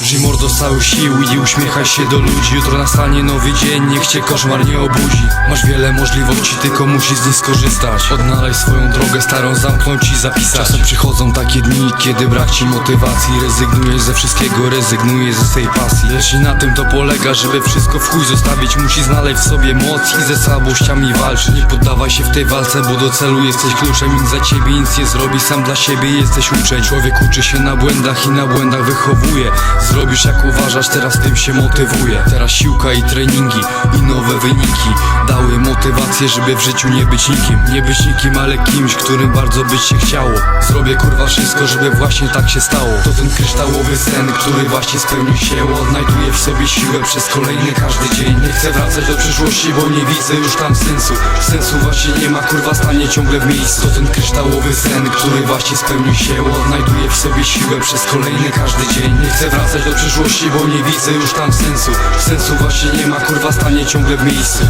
z całych sił i uśmiechaj się do ludzi. Jutro nastanie nowy dzień, niech cię koszmar nie obuzi Masz wiele możliwości, tylko musisz z nich skorzystać. Odnaleźć swoją drogę starą, zamknąć i zapisać. Czasem przychodzą takie dni, kiedy brak ci motywacji. Rezygnujesz ze wszystkiego, rezygnujesz ze swej pasji. Lecz na tym to polega, żeby wszystko w chuj zostawić. Musi znaleźć w sobie moc i ze słabościami walczyć. Nie poddawaj się w tej walce, bo do celu jesteś kluczem. Nikt za ciebie nic nie zrobi, sam dla siebie jesteś uczeń. Człowiek uczy się na błędach i na błędach wychowuje Zrobisz jak uważasz, teraz tym się motywuje Teraz siłka i treningi i nowe wyniki. Dały motywację, żeby w życiu nie być nikim. Nie być nikim, ale kimś, którym bardzo być się chciało. Zrobię kurwa wszystko, żeby właśnie tak się stało. To ten kryształowy sen, który właśnie spełnił się. Odnajduję w sobie siłę przez kolejny każdy dzień. Nie chcę wracać do przyszłości, bo nie widzę już tam sensu Sensu właśnie nie ma, kurwa stanie ciągle w miejscu. Ten kryształowy sen, który właśnie spełnił się Odnajduję w sobie siłę przez kolejny każdy dzień. Nie chcę wracać do przyszłości, bo nie widzę już tam sensu. Sensu właśnie nie ma, kurwa stanie ciągle w miejscu